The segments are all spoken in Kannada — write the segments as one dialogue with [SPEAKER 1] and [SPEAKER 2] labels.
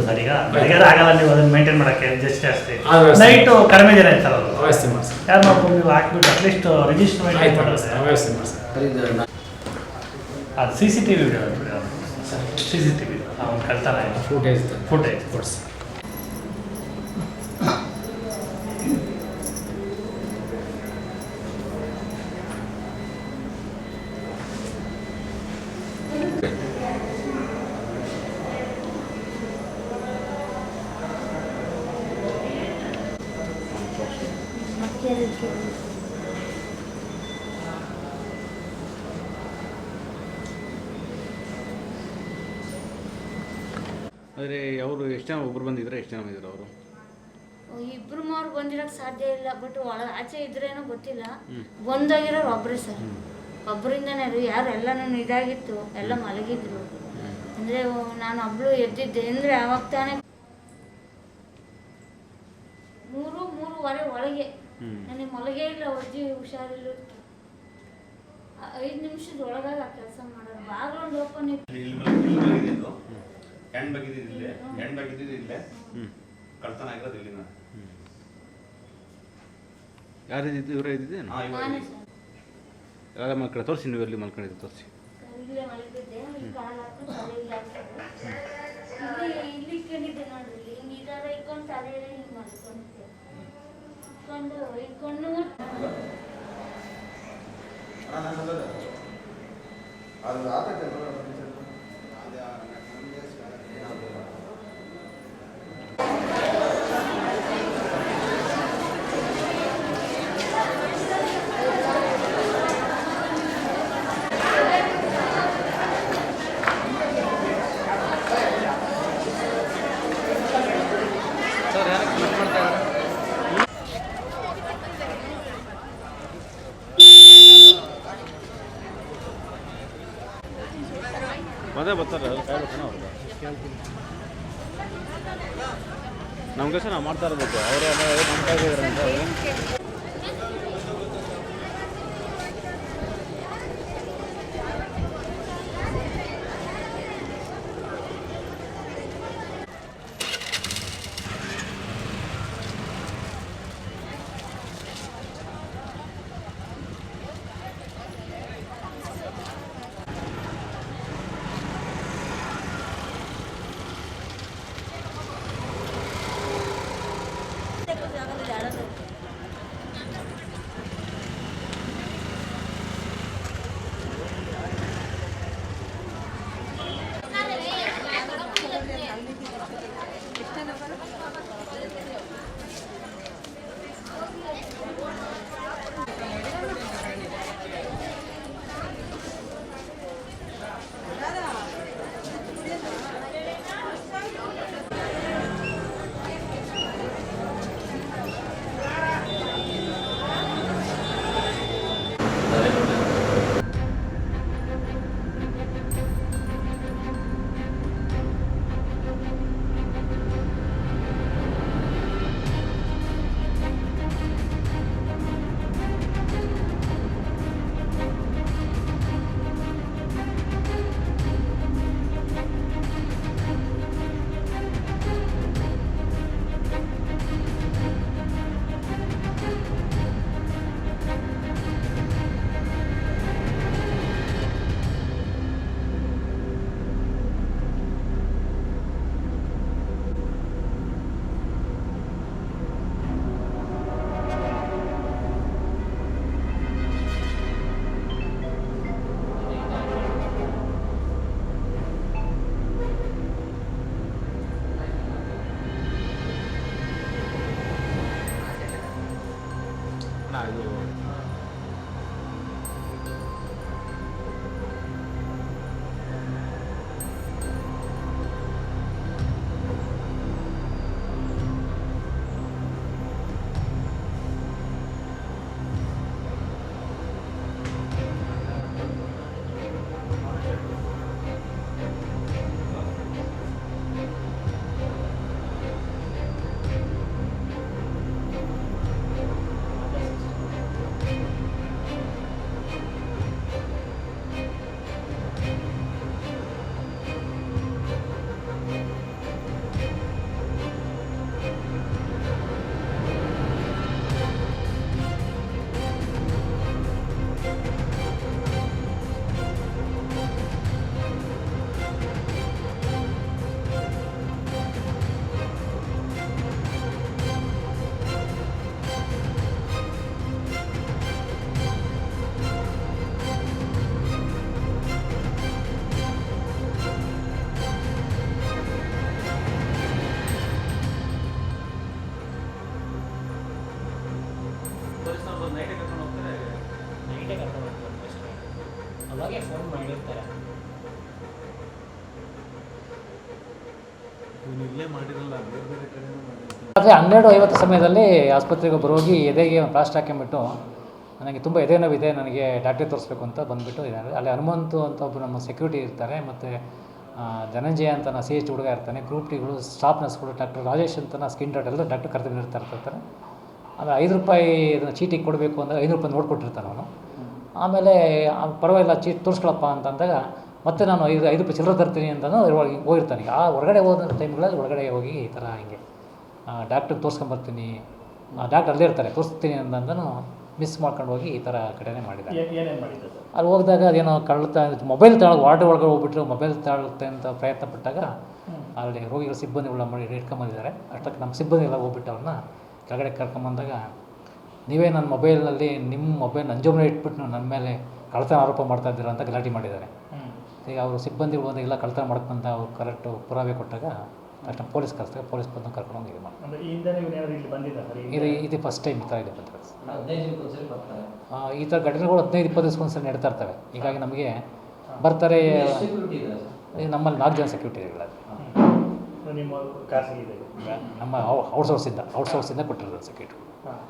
[SPEAKER 1] ಸರ್ ಈಗ ಬೆಳಗ್ಗೆ ಆಗಲ್ಲ ನೀವು ಅದನ್ನ ಮೇಂಟೈನ್ ಮಾಡಕ್ಕೆ ಜಸ್ಟ್ ಜಾಸ್ತಿ. ನೈಟು ಕಡಿಮೆ ಜನ ಇರ್ತಾರೆ ಅವರು.
[SPEAKER 2] ವ್ಯವಸ್ಥೆ ಮಾಡಿ
[SPEAKER 1] ಯಾರು ಮಾಡ್ಕೊಂಡು ನೀವು ಹಾಕ್ಬಿಟ್ಟು ಅಟ್ಲೀಸ್ಟ್ ರಿಜಿಸ್ಟರ್
[SPEAKER 2] ಮಾಡಿ ಸರ್
[SPEAKER 1] ಅದು C C T V video C C T V ಅವ್ನು ಕಳ್ತಾನ
[SPEAKER 2] ಫುಟೇಜ್
[SPEAKER 1] ಫುಟೇಜ್
[SPEAKER 2] ಕೊಡ್ಸಿ
[SPEAKER 3] ಆದರೆ ಅವರು ಎಷ್ಟು ಜನ ಒಬ್ರು ಬಂದಿದ್ರೆ ಎಷ್ಟು ಜನ ಬಂದಿದ್ರು ಅವರು?
[SPEAKER 4] ಇಬ್ರು ಮೂರು ಬಂದಿರಕ್ ಸಾಧ್ಯ ಇಲ್ಲ ಬಟ್ ಒಳ ಆಚೆ ಇದ್ರೇನೋ ಗೊತ್ತಿಲ್ಲ. ಬಂದಾಗಿರೋರು ಒಬ್ಬರೇ ಸರ್. ಒಬ್ಬರಿಂದನೇ ಅದು ಯಾರು ಎಲ್ಲನೂ ಇದಾಗಿತ್ತು ಎಲ್ಲ ಮಲಗಿದ್ರು. ಅಂದ್ರೆ ನಾನು ಒಬ್ಳು ಎದ್ದಿದ್ದೆ ಅಂದ್ರೆ ಅವಾಗ ತಾನೇ ಮೂರು ಮೂರುವರೆ ಒಳಗೆ. ನನಗೆ ಮಲಗೇ ಇಲ್ಲ ಅಜ್ಜಿ ಹುಷಾರಿಲ್ಲ. ಐದು ನಿಮಿಷದ ಒಳಗಾಗಿ ಆ ಕೆಲಸ ಮಾಡೋರು. ಬಾಗ್ಲೊಂದು ಓಪನ್ ಇತ್ತು.
[SPEAKER 5] ಇಲ್ಲಿ ಇಲ್ಲಿ ಮಲಗಿದ್ದು ಹ್ಯಾಂಡ್ ಬ್ಯಾಗ್ ಇದ್ದಿದ್ದು ಇಲ್ಲೇ ಇಲ್ಲೇ ಕಳ್ತನ ಆಗಿರೋದು ಇಲ್ಲಿನ.
[SPEAKER 3] ಯಾರು ಇದ್ದಿದ್ದು ಇವರೇ ಇದ್ದಿದ್ದೆ
[SPEAKER 5] ಹಾ ಇವಾಗ
[SPEAKER 4] ನಾನೇ
[SPEAKER 3] ಎಲ್ಲ ಮಕ್ಕಳು ತೋರಿಸಿ ನೀವು ಎಲ್ಲಿ ಮಲ್ಕೊಂಡಿದ್ದು ತೋರಿಸಿ.
[SPEAKER 4] ಹ್ಮ್ ಮಲಗಿದ್ದೆ ಇಲ್ಲಿ ಕಾಲು ಹಾಕೊಂಡು ತಲೆ ಇಲ್ಲಿ ಹಾಕ್ಕೊಂಡು ಇಲ್ಲಿ ಇಲ್ಲಿ ಇಟ್ಕೊಂಡಿದ್ದೆ ನೋಡ್ರಿ ಇಲ್ಲಿ ಹಿಂಗೆ ಈ ಥರ ಇಟ್ಕೊಂಡು ತಲೆ ಹಿಂಗೆ ಮಾಡ್ಕೊಂಡಿದ್ದೆ ಇಟ್ಕೊಂಡು ಇಟ್ಕೊಂಡು
[SPEAKER 3] ಸರ್ ಯಾರು ಕನೆಕ್ಟ್ ಮಾಡ್ತಾ ಇದ್ದಾರೆ ಅದೇ ಬರ್ತಾರೆ ನಮ್ಗೆ ನಾವು ಮಾಡ್ತಾ ಇರಬೇಕು. ಅವರೇ ನಮ್ಮ ಅಂತ ಅವಾಗೆ ಫೋನ್ ಮಾಡಿರ್ತಾರೆ.
[SPEAKER 6] ಆದರೆ ಹನ್ನೆರಡು ಐವತ್ತು ಸಮಯದಲ್ಲಿ ಆಸ್ಪತ್ರೆಗೆ ಒಬ್ಬರು ಹೋಗಿ ಎದೆಗೆ ಪ್ಲಾಸ್ಟ್ ಹಾಕೊಂಬಿಟ್ಟು ನನಗೆ ತುಂಬ ಎದೆ ಇದೆ ನನಗೆ ಡಾಕ್ಟ್ರಿ ತೋರಿಸ್ಬೇಕು ಅಂತ ಬಂದುಬಿಟ್ಟು ಇದ್ದಾರೆ. ಅಲ್ಲಿ ಹನುಮಂತು ಅಂತ ಒಬ್ಬರು ನಮ್ಮ ಸೆಕ್ಯೂರಿಟಿ ಇರ್ತಾರೆ ಮತ್ತು ಧನಂಜಯ ಅಂತ ನಾ ಸಿ ಎಚ್ ಹುಡುಗ ಇರ್ತಾನೆ. ಗ್ರೂಪ್ ಟಿಗಳು ಸ್ಟಾಫ್ ನರ್ಸ್ಗಳು ಡಾಕ್ಟರ್ ರಾಜೇಶ್ ಅಂತ ಸ್ಕಿನ್ ಡಾಟ್ ಎಲ್ಲ ಡಾಕ್ಟರ್ ಕರೆದು ಇರ್ತಾರೆ ಇರ್ತಾರೆ ಅದು ಐದು ರೂಪಾಯಿ ಇದನ್ನು ಚೀಟಿಗೆ ಕೊಡಬೇಕು ಅಂದರೆ ಐದು ರೂಪಾಯಿ ನೋಡ್ಕೊಟ್ಟಿರ್ತಾನೆ ಅವನು. ಆಮೇಲೆ ಪರವಾಗಿಲ್ಲ ಚೀಟಿ ತೋರಿಸ್ಕೊಳಪ್ಪ ಅಂತಂದಾಗ ಮತ್ತೆ ನಾನು ಐದು ಐದು ರೂಪಾಯಿ ಚಿಲ್ಲರೆ ತರ್ತೀನಿ ಅಂತಂದು ಒಳಗೆ ಹೋಗಿರ್ತಾನೆ. ಆ ಹೊರಗಡೆ ಹೋದ ಟೈಮ್ಗಳಲ್ಲಿ ಒಳಗಡೆ ಹೋಗಿ ಈ ಥರ ಹಿಂಗೆ. ಡಾಕ್ಟ್ರಿಗೆ ತೋರಿಸ್ಕೊಂಬರ್ತೀನಿ ಡಾಕ್ಟ್ರ್ ಅಲ್ಲೇ ಇರ್ತಾರೆ ತೋರಿಸ್ತೀನಿ ಅಂತಂದನು ಮಿಸ್ ಮಾಡ್ಕೊಂಡು ಹೋಗಿ ಈ ಥರ ಘಟನೆ
[SPEAKER 1] ಮಾಡಿದೆ
[SPEAKER 6] ಅಲ್ಲಿ ಹೋಗಿದಾಗ ಅದೇನೋ ಕಳ್ತ ಮೊಬೈಲ್ ತಗೊಳ್ಳೋದು ವಾರ್ಡ್ ಒಳಗೆ ಹೋಗ್ಬಿಟ್ರು ಮೊಬೈಲ್ ತಾಳುತ್ತೆ ಅಂತ ಪ್ರಯತ್ನ ಪಟ್ಟಾಗ ಅಲ್ಲಿ ರೋಗಿಗಳ ಸಿಬ್ಬಂದಿಗಳ ಮಾಡಿ ಇಟ್ಕೊಂಬಂದಿದ್ದಾರೆ ಅಷ್ಟಕ್ಕೆ ನಮ್ಮ ಸಿಬ್ಬಂದಿ ಎಲ್ಲ ಹೋಗ್ಬಿಟ್ಟು ಅವ್ರನ್ನ ಕೆಳಗಡೆ ಕರ್ಕೊಂಬಂದಾಗ ನೀವೇ ನನ್ನ ಮೊಬೈಲ್ನಲ್ಲಿ ನಿಮ್ಮ ಮೊಬೈಲ್ ನಂಜಮ್ಮನೆ ಇಟ್ಬಿಟ್ಟು ನನ್ನ ಮೇಲೆ ಕಳ್ತನ ಆರೋಪ ಮಾಡ್ತಾ ಇದ್ದೀರಾ ಅಂತ ಗಲಾಟೆ ಮಾಡಿದ್ದಾರೆ. ಈಗ ಅವರು ಸಿಬ್ಬಂದಿ ಹೋದಾಗ ಎಲ್ಲ ಕಳ್ತನ ಮಾಡ್ಕೊಂತ ಅವ್ರು ಕರೆಕ್ಟು ಪುರಾವೆ ಕೊಟ್ಟಾಗ ತಕ್ಷಣ ಪೊಲೀಸ್ ಕರೆಸ್ತಾರೆ ಪೊಲೀಸ್ ಬಂದು ಕರ್ಕೊಂಡು ಇದು ಮಾಡಿ ಇದು ಇದು ಫಸ್ಟ್ ಟೈಮ್ ಈ ಥರ ಇದೆ ಬಂದಿರೋದು. ಆ, ಈ ಥರ ಘಟನೆಗಳು ಹದಿನೈದು ಇಪ್ಪತ್ತು ದಿವಸಕ್ಕೊಂದ್ಸರಿ ನಡೀತಾ ಇರ್ತವೆ. ಹೀಗಾಗಿ ನಮಗೆ ಬರ್ತಾರೆ ನಮ್ಮಲ್ಲಿ ನಾಲ್ಕು ಜನ ಸೆಕ್ಯೂರಿಟಿ ಇರಲ್ಲ
[SPEAKER 1] ನಿಮ್ಮ ಖಾಸಗಿ ಇದೆ.
[SPEAKER 6] ನಮ್ಮ ಔಟ್ಸೋರ್ಸಿಂದ ಔಟ್ಸೋರ್ಸಿಂದ ಕೊಟ್ಟಿರೋದು ಸೆಕ್ಯೂರಿಟಿ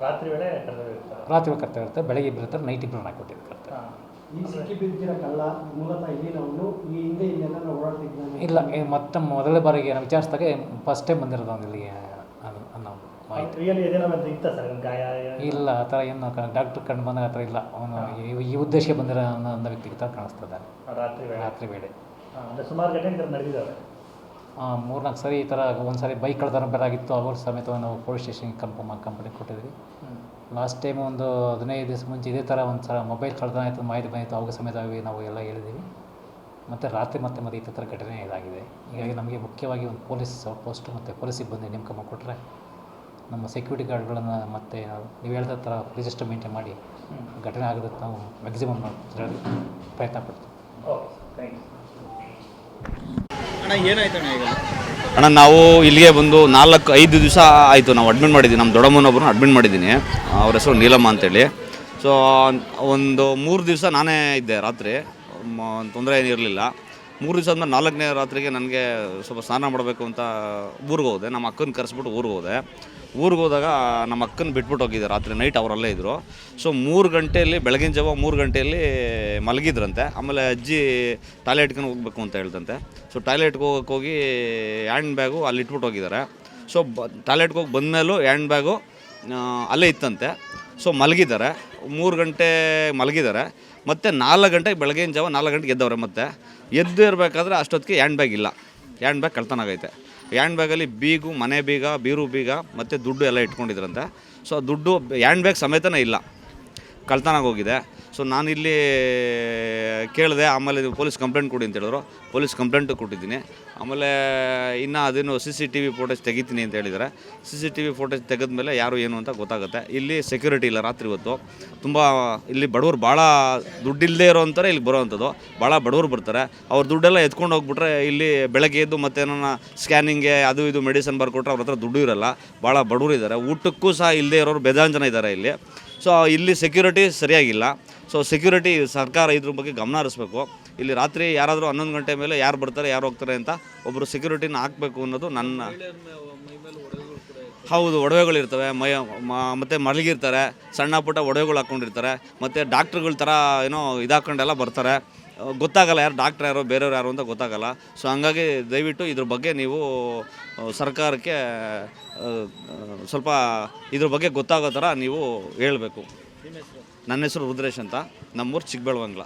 [SPEAKER 1] ರಾತ್ರಿ ವೇಳೆ ರಾತ್ರಿ ಇರ್ತಾರೆ
[SPEAKER 6] ರಾತ್ರಿ ಕರ್ತಾ ಇರ್ತಾರೆ ಬೆಳಗ್ಗೆ ಇಬ್ಬರು ಇರ್ತಾರೆ ನೈಟ್ ಇಬ್ಬರು ಹಾಕೊಟ್ಟಿದ್ದು ಕರ್ತಾರೆ
[SPEAKER 1] ಹಾಂ
[SPEAKER 7] ಈ ಸಿಕ್ಕಿ ಬಿದ್ದಿರೋ ಕಳ್ಳ ಮೂಲತಃ ಇಲ್ಲಿನವನು ಈ ಹಿಂದೆ ಇಲ್ಲೆಲ್ಲ ಓಡಾಡ್ತಿದ್ದಾನೆ
[SPEAKER 6] ಇಲ್ಲ ಮತ್ತೆ ಮೊದಲನೇ ಬಾರಿಗೆ ನಾವು ವಿಚಾರಿಸಿದಾಗ ಫಸ್ಟ್ ಟೈಮ್ ಬಂದಿರೋದು ಅವ್ನು ಇಲ್ಲಿಗೆ ಅನ್ನೋ- ಮಾಹಿತಿ. ಇಲ್ಲ ಆ ಥರ ಏನು ಡಾಕ್ಟ್ರ್ ಕಂಡು ಬಂದಾಗ ಆ ಥರ ಇಲ್ಲ. ಅವನು ಈ- ಈ ಉದ್ದೇಶಕ್ಕೆ ಬಂದಿರೋ ಅನ್ನೋ ಅನ್ನೋ ವ್ಯಕ್ತಿ ಥರ ಕಾಣಿಸ್ತದೆ ಇದ್ದಾನೆ.
[SPEAKER 1] ರಾತ್ರಿ ವೇಳೆ.
[SPEAKER 6] ರಾತ್ರಿ ವೇಳೆ.
[SPEAKER 1] ಸುಮಾರು ಗಂಟೆ ನಡೆದಿದ್ದಾವೆ.
[SPEAKER 6] ಮೂರ್ನಾಲ್ಕು ಸರಿ ಈ ಥರ ಒಂದು ಸಾರಿ ಬೈಕ್ ಕಳ್ತನ ಬೇರಾಗಿತ್ತು ಅವ್ರ ಸಮೇತ ನಾವು ಪೊಲೀಸ್ ಸ್ಟೇಷನ್ಗೆ ಕಂಪ ಕಂಪ್ಲೇಂಟ್ ಕೊಟ್ಟಿದ್ವಿ. ಲಾಸ್ಟ್ ಟೈಮ್ ಒಂದು ಹದಿನೈದು ದಿವಸ ಮುಂಚೆ ಇದೇ ಥರ ಒಂದು ಸಲ ಮೊಬೈಲ್ ಕಳ್ತನ ಆಯಿತು ಮಾಹಿತಿ ಬಂದಿತ್ತು ಅವಾಗ ಸಮೇತವಾಗಿ ನಾವು ಎಲ್ಲ ಹೇಳಿದ್ದೀವಿ ಮತ್ತು ರಾತ್ರಿ ಮತ್ತೆ ಮತ್ತೆ ಈ ಥರ ಘಟನೆ ಇದಾಗಿದೆ. ಹೀಗಾಗಿ ನಮಗೆ ಮುಖ್ಯವಾಗಿ ಒಂದು ಪೊಲೀಸ್ ಪೋಸ್ಟ್ ಪೋಸ್ಟು ಮತ್ತು ಪೊಲೀಸ್ ಸಿಬ್ಬಂದಿ ನೇಮಕ ಮಾಡಿಕೊಟ್ರೆ ನಮ್ಮ ಸೆಕ್ಯೂರಿಟಿ ಗಾರ್ಡ್ಗಳನ್ನು ಮತ್ತು ನೀವು ಹೇಳಿದ ಥರ ರಿಜಿಸ್ಟರ್ ಮೇಂಟೈನ್ ಮಾಡಿ ಘಟನೆ ಆಗೋದಕ್ಕೆ ನಾವು ಮ್ಯಾಕ್ಸಿಮಮ್ ಪ್ರಯತ್ನ ಪಡ್ತೀವಿ.
[SPEAKER 1] ಓಕೆ ಥ್ಯಾಂಕ್ ಯು
[SPEAKER 3] ಅಣ್ಣ ಏನಾಯ್ತಣ್ಣ
[SPEAKER 5] ಅಣ್ಣ ನಾವು ಇಲ್ಲಿಗೆ ಬಂದು ನಾಲ್ಕು, ಐದು ದಿವಸ ಆಯಿತು. ನಾವು ಅಡ್ಮಿಟ್ ಮಾಡಿದ್ದೀವಿ ನಮ್ಮ ದೊಡ್ಡಮ್ಮನೊಬ್ಬರನ್ನ ಅಡ್ಮಿಟ್ ಮಾಡಿದ್ದೀನಿ. ಅವ್ರ ಹೆಸರು ನೀಲಮ್ಮ ಅಂತೇಳಿ. ಸೊ ಒಂದು ಮೂರು ದಿವಸ ನಾನೇ ಇದ್ದೆ ರಾತ್ರಿ. ತೊಂದರೆ ಏನಿರಲಿಲ್ಲ. ಮೂರು ದಿವಸ ಆದ್ಮೇಲೆ ನಾಲ್ಕನೇ ರಾತ್ರಿಗೆ ನನಗೆ ಸ್ವಲ್ಪ ಸ್ನಾನ ಮಾಡಬೇಕು ಅಂತ ಊರಿಗೆ ಹೋದೆ. ನಮ್ಮ ಅಕ್ಕನ ಕರೆಸ್ಬಿಟ್ಟು ಊರಿಗೆ ಹೋದೆ. ಊರಿಗೆ ಹೋದಾಗ ನಮ್ಮ ಅಕ್ಕನ ಬಿಟ್ಬಿಟ್ಟು ಹೋಗಿದ್ದೆ. ರಾತ್ರಿ ನೈಟ್ ಅವರಲ್ಲೇ ಇದ್ದರು ಸೊ ಮೂರು ಗಂಟೆಯಲ್ಲಿ, ಬೆಳಗಿನ ಜಾವ ಮೂರು ಗಂಟೆಯಲ್ಲಿ ಮಲಗಿದ್ರಂತೆ. ಆಮೇಲೆ ಅಜ್ಜಿ ಟಾಯ್ಲೆಟ್ಗೆ ಹೋಗಬೇಕು ಅಂತ ಹೇಳ್ದಂತೆ. ಸೊ ಟಾಯ್ಲೆಟ್ಗೆ ಹೋಗಕ್ಕೆ ಹೋಗಿ ಹ್ಯಾಂಡ್ ಬ್ಯಾಗು ಅಲ್ಲಿ ಇಟ್ಬಿಟ್ಟು ಹೋಗಿದ್ದಾರೆ. ಸೊ ಬ, ಟಾಯ್ಲೆಟ್ಗೆ ಹೋಗಿ ಬಂದಮೇಲೂ ಹ್ಯಾಂಡ್ ಬ್ಯಾಗು ಅಲ್ಲೇ ಇತ್ತಂತೆ. ಸೊ ಮಲಗಿದ್ದಾರೆ. ಮೂರು ಗಂಟೆ ಮಲಗಿದ್ದಾರೆ. ಮತ್ತು ನಾಲ್ಕು ಗಂಟೆಗೆ ಬೆಳಗಿನ ಜಾವ ನಾಲ್ಕು ಗಂಟೆಗೆ ಎದ್ದವ್ರೆ ಮತ್ತೆ. ಎದ್ದು ಇರಬೇಕಾದ್ರೆ ಅಷ್ಟೊತ್ತಿಗೆ ಹ್ಯಾಂಡ್ ಬ್ಯಾಗ್ ಇಲ್ಲ. ಹ್ಯಾಂಡ್ ಬ್ಯಾಗ್ ಕಳ್ತನ ಆಗೈತೆ. ಹ್ಯಾಂಡ್ ಬ್ಯಾಗಲ್ಲಿ ಬೀಗು, ಮನೆ ಬೀಗ, ಬೀರು ಬೀಗ, ಮತ್ತು ದುಡ್ಡು ಎಲ್ಲ ಇಟ್ಕೊಂಡಿದ್ರಂತೆ. ಸೊ ದುಡ್ಡು, ಹ್ಯಾಂಡ್ ಬ್ಯಾಗ್ ಸಮೇತನೇ ಇಲ್ಲ. ಕಳ್ತನ ಹೋಗಿದೆ. ಸೊ ನಾನಿಲ್ಲಿ ಕೇಳಿದೆ, ಆಮೇಲೆ ನೀವು ಪೊಲೀಸ್ ಕಂಪ್ಲೇಂಟ್ ಕೊಡಿ ಅಂತ ಹೇಳಿದ್ರು. ಪೊಲೀಸ್ ಕಂಪ್ಲೇಂಟು ಕೊಟ್ಟಿದ್ದೀನಿ. ಆಮೇಲೆ ಇನ್ನು ಅದೇನು C C T V footage ತೆಗಿತೀನಿ ಅಂತ ಹೇಳಿದ್ದಾರೆ. C C T V footage ತೆಗೆದ್ಮೇಲೆ ಯಾರು ಏನು ಅಂತ ಗೊತ್ತಾಗುತ್ತೆ. ಇಲ್ಲಿ ಸೆಕ್ಯೂರಿಟಿ ಇಲ್ಲ ರಾತ್ರಿ ಹೊತ್ತು. ತುಂಬ ಇಲ್ಲಿ ಬಡವರು ಭಾಳ ದುಡ್ಡಿಲ್ಲದೆ ಇರೋವಂಥವ್ರೆ ಇಲ್ಲಿ ಬರೋವಂಥದ್ದು ಭಾಳ ಬಡವರು ಬರ್ತಾರೆ. ಅವ್ರ ದುಡ್ಡೆಲ್ಲ ಎತ್ಕೊಂಡು ಹೋಗ್ಬಿಟ್ರೆ ಇಲ್ಲಿ ಬೆಳಗ್ಗೆ ಎದ್ದು ಮತ್ತೆ ಏನಾರ ಸ್ಕ್ಯಾನಿಂಗೆ ಅದು ಇದು ಮೆಡಿಸನ್ ಬರ್ಕೊಟ್ರೆ ಅವ್ರ ಹತ್ರ ದುಡ್ಡು ಇರಲ್ಲ. ಭಾಳ ಬಡವರು ಇದ್ದಾರೆ. ಊಟಕ್ಕೂ ಸಹ ಇಲ್ಲದೆ ಇರೋರು ಬೇಜಾನ್ ಜನ ಇದ್ದಾರೆ ಇಲ್ಲಿ. ಸೊ, ಇಲ್ಲಿ ಸೆಕ್ಯೂರಿಟಿ ಸರಿಯಾಗಿಲ್ಲ. ಸೊ ಸೆಕ್ಯೂರಿಟಿ ಸರ್ಕಾರ ಇದ್ರ ಬಗ್ಗೆ ಗಮನ ಹರಿಸ್ಬೇಕು. ಇಲ್ಲಿ ರಾತ್ರಿ ಯಾರಾದರೂ ಹನ್ನೊಂದು ಗಂಟೆ ಮೇಲೆ ಯಾರು ಬರ್ತಾರೆ, ಯಾರು ಹೋಗ್ತಾರೆ ಅಂತ ಒಬ್ಬರು ಸೆಕ್ಯೂರಿಟಿನ ಹಾಕಬೇಕು ಅನ್ನೋದು ನನ್ನ ಹೌದು ಒಡವೆಗಳಿರ್ತವೆ ಮೈ, ಮತ್ತು ಮಲಗಿರ್ತಾರೆ. ಸಣ್ಣ ಪುಟ್ಟ ಒಡವೆಗಳು ಹಾಕ್ಕೊಂಡಿರ್ತಾರೆ ಮತ್ತು ಡಾಕ್ಟ್ರುಗಳ ಥರ ಏನೋ ಇದಾಕೊಂಡೆಲ್ಲ ಬರ್ತಾರೆ. ಗೊತ್ತಾಗಲ್ಲ ಯಾರು ಡಾಕ್ಟ್ರ್ ಯಾರು ಬೇರೆಯವ್ರು ಯಾರು ಅಂತ ಗೊತ್ತಾಗಲ್ಲ. ಸೊ ಹಂಗಾಗಿ ದಯವಿಟ್ಟು ಇದ್ರ ಬಗ್ಗೆ ನೀವು ಸರ್ಕಾರಕ್ಕೆ ಸ್ವಲ್ಪ ಇದ್ರ ಬಗ್ಗೆ ಗೊತ್ತಾಗೋ ಥರ ನೀವು ಹೇಳಬೇಕು. ನನ್ನ ಹೆಸರು ರುದ್ರೇಶ್ ಅಂತ. ನಮ್ಮೂರು ಚಿಕ್ಕಬೆಳವಂಗ್ಲ